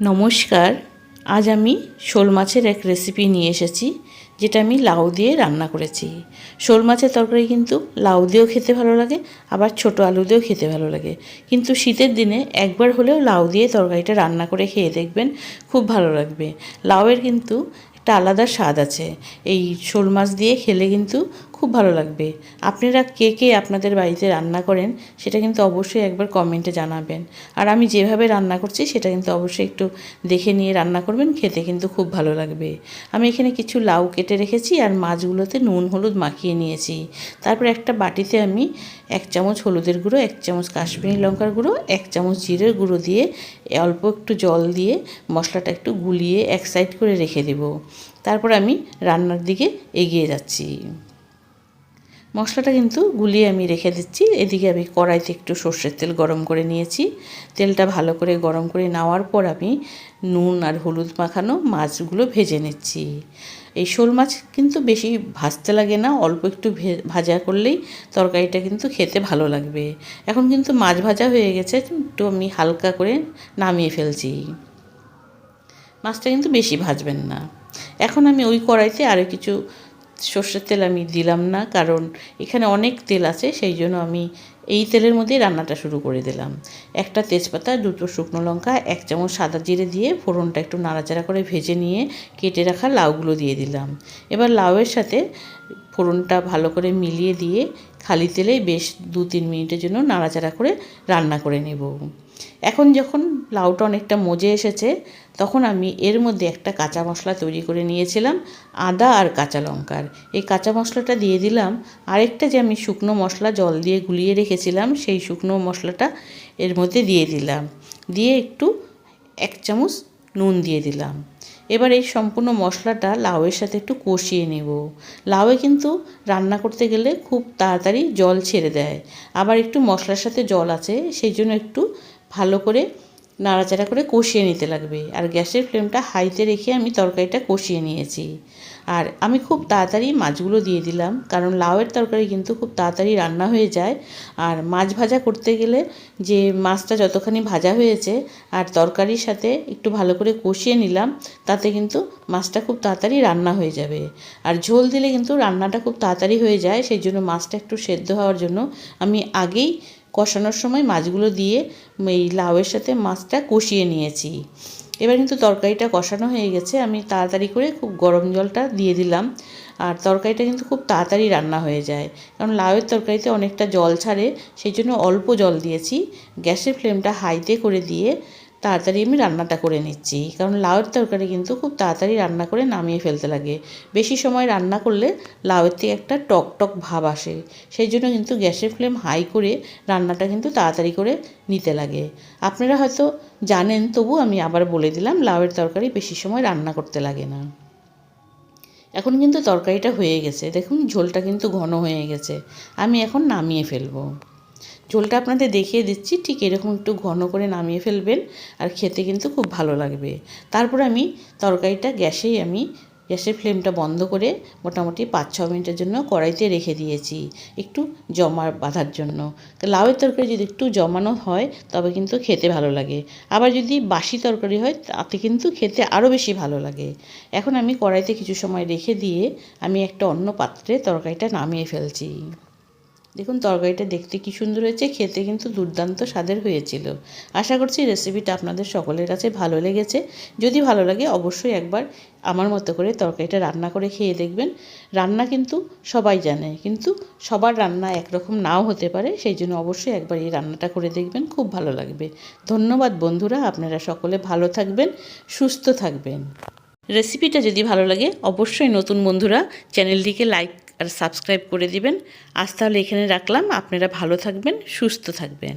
নমস্কার, আজ আমি শোল মাছের এক রেসিপি নিয়ে এসেছি, যেটা আমি লাউ দিয়ে রান্না করেছি। শোল মাছের তরকারি কিন্তু লাউ দিয়েও খেতে ভালো লাগে, আবার ছোট আলু দিয়েও খেতে ভালো লাগে। কিন্তু শীতের দিনে একবার হলেও লাউ দিয়ে তরকারিটা রান্না করে খেয়ে দেখবেন খুব ভালো লাগবে। লাউয়ের কিন্তু একটা আলাদা স্বাদ আছে। এই শোল মাছ দিয়ে খেলে কিন্তু খুব ভালো লাগবে। আপনারা কে কে আপনাদের বাড়িতে রান্না করেন, সেটা কিন্তু অবশ্যই একবার কমেন্টে জানাবেন। আর আমি যেভাবে রান্না করছি, সেটা কিন্তু অবশ্যই একটু দেখে নিয়ে রান্না করবেন, খেতে কিন্তু খুব ভালো লাগবে। আমি এখানে কিছু লাউ কেটে রেখেছি, আর মাছগুলোতে নুন, হলুদ মাখিয়ে নিয়েছি। তারপর একটা বাটিতে আমি এক চামচ হলুদের গুঁড়ো, এক চামচ কাশ্মীরি লঙ্কার গুঁড়ো, এক চামচ জিরের গুঁড়ো দিয়ে অল্প একটু জল দিয়ে মশলাটা একটু গুলিয়ে এক সাইড করে রেখে দেব। তারপর আমি রান্নার দিকে এগিয়ে যাচ্ছি। মশলাটা কিন্তু গুলিয়ে আমি রেখে দিচ্ছি। এদিকে আমি কড়াইতে একটু সর্ষের তেল গরম করে নিয়েছি। তেলটা ভালো করে গরম করে নেওয়ার পর আমি নুন আর হলুদ মাখানো মাছগুলো ভেজে নিচ্ছি। এই শোল মাছ কিন্তু বেশি ভাজতে লাগে না, অল্প একটু ভাজা করলেই তরকারিটা কিন্তু খেতে ভালো লাগবে। এখন কিন্তু মাছ ভাজা হয়ে গেছে, একটু আমি হালকা করে নামিয়ে ফেলছি। মাছটা কিন্তু বেশি ভাজবেন না। এখন আমি ওই কড়াইতে আরও কিছু সর্ষের তেল আমি দিলাম না, কারণ এখানে অনেক তেল আছে, সেই জন্য আমি এই তেলের মধ্যেই রান্নাটা শুরু করে দিলাম। একটা তেজপাতা, দুটো শুকনো লঙ্কা, এক চামচ সাদা জিরে দিয়ে ফোড়নটা একটু নাড়াচাড়া করে ভেজে নিয়ে কেটে রাখা লাউগুলো দিয়ে দিলাম। এবার লাউয়ের সাথে ফোড়নটা ভালো করে মিলিয়ে দিয়ে খালি তেলে বেশ দু তিন মিনিটের জন্য নাড়াচাড়া করে রান্না করে নেব। এখন যখন লাউটা অনেকটা মজে এসেছে, তখন আমি এর মধ্যে একটা কাঁচা মশলা তৈরি করে নিয়েছিলাম, আদা আর কাঁচা লঙ্কার। এই কাঁচা মশলাটা দিয়ে দিলাম, আরেকটা যে আমি শুকনো মশলা জল দিয়ে গুলিয়ে রেখেছিলাম, সেই শুকনো মশলাটা এর মধ্যে দিয়ে দিলাম। দিয়ে একটু এক চামচ নুন দিয়ে দিলাম। এবার এই সম্পূর্ণ মশলাটা লাউয়ের সাথে একটু কষিয়ে নেব। লাউয়ে কিন্তু রান্না করতে গেলে খুব তাড়াতাড়ি জল ছেড়ে দেয়। আবার একটু মশলার সাথে জল আছে, সেই জন্য একটু ভালো করে নাড়াচাড়া করে কষিয়ে নিতে লাগবে। আর গ্যাসের ফ্লেমটা হাইতে রেখে আমি তরকারিটা কষিয়ে নিয়েছি। আর আমি খুব তাড়াতাড়ি মাছগুলো দিয়ে দিলাম, কারণ লাউয়ের তরকারি কিন্তু খুব তাড়াতাড়ি রান্না হয়ে যায়। আর মাছ ভাজা করতে গেলে যে মাছটা যতখানি ভাজা হয়েছে আর তরকারির সাথে একটু ভালো করে কষিয়ে নিলাম, তাতে কিন্তু মাছটা খুব তাড়াতাড়ি রান্না হয়ে যাবে। আর ঝোল দিলে কিন্তু রান্নাটা খুব তাড়াতাড়ি হয়ে যায়, সেই জন্য মাছটা একটু সেদ্ধ হওয়ার জন্য আমি আগেই কষানোর সময় মাছগুলো দিয়ে এই লাউয়ের সাথে মাছটা কষিয়ে নিয়েছি। এবার কিন্তু তরকারিটা কষানো হয়ে গেছে। আমি তাড়াতাড়ি করে খুব গরম জলটা দিয়ে দিলাম। আর তরকারিটা কিন্তু খুব তাড়াতাড়ি রান্না হয়ে যায়। কারণ লাউয়ের তরকারিতে অনেকটা জল ছাড়ে, সেই জন্য অল্প জল দিয়েছি। গ্যাসের ফ্লেমটা হাইতে করে দিয়ে তাড়াতাড়ি আমি রান্নাটা করে নিচ্ছি। কারণ লাউয়ের তরকারি কিন্তু খুব তাড়াতাড়ি রান্না করে নামিয়ে ফেলতে লাগে। বেশি সময় রান্না করলে লাউয়ের থেকে একটা টক টক ভাব আসে। সেই জন্য কিন্তু গ্যাসের ফ্লেম হাই করে রান্নাটা কিন্তু তাড়াতাড়ি করে নিতে লাগে। আপনারা হয়তো জানেন, তবু আমি আবার বলে দিলাম, লাউয়ের তরকারি বেশি সময় রান্না করতে লাগে না। এখন কিন্তু তরকারিটা হয়ে গেছে। দেখুন, ঝোলটা কিন্তু ঘন হয়ে গেছে। আমি এখন নামিয়ে ফেলব। ঝোলটা আপনাদের দেখিয়ে দিচ্ছি। ঠিক এরকম একটু ঘন করে নামিয়ে ফেলবেন আর খেতে কিন্তু খুব ভালো লাগবে। তারপর আমি তরকারিটা গ্যাসেই আমি, গ্যাসের ফ্লেমটা বন্ধ করে মোটামুটি পাঁচ ছ মিনিটের জন্য কড়াইতে রেখে দিয়েছি একটু জমার বাঁধার জন্য। লাউয়ের তরকারি যদি একটু জমানো হয় তবে কিন্তু খেতে ভালো লাগে। আবার যদি বাসি তরকারি হয় তাতে কিন্তু খেতে আরও বেশি ভালো লাগে। এখন আমি কড়াইতে কিছু সময় রেখে দিয়ে আমি একটা অন্য পাত্রে তরকারিটা নামিয়ে ফেলছি। দেখুন, তরকারিটা দেখতে কি সুন্দর হয়েছে, খেতে কিন্তু দুর্দান্ত স্বাদের হয়েছিল। আশা করছি রেসিপিটা আপনাদের সকলের কাছে ভালো লেগেছে। যদি ভালো লাগে, অবশ্যই একবার আমার মতো করে তরকারিটা রান্না করে খেয়ে দেখবেন। রান্না কিন্তু সবাই জানে, কিন্তু সবার রান্না একরকম নাও হতে পারে, সেই জন্য অবশ্যই একবার এই রান্নাটা করে দেখবেন, খুব ভালো লাগবে। ধন্যবাদ বন্ধুরা, আপনারা সকলে ভালো থাকবেন, সুস্থ থাকবেন। রেসিপিটা যদি ভালো লাগে, অবশ্যই নতুন বন্ধুরা চ্যানেলটিকে লাইক আর সাবস্ক্রাইব করে দিবেন। আজ তাহলে এখানে রাখলাম। আপনারা ভালো থাকবেন সুস্থ থাকবেন।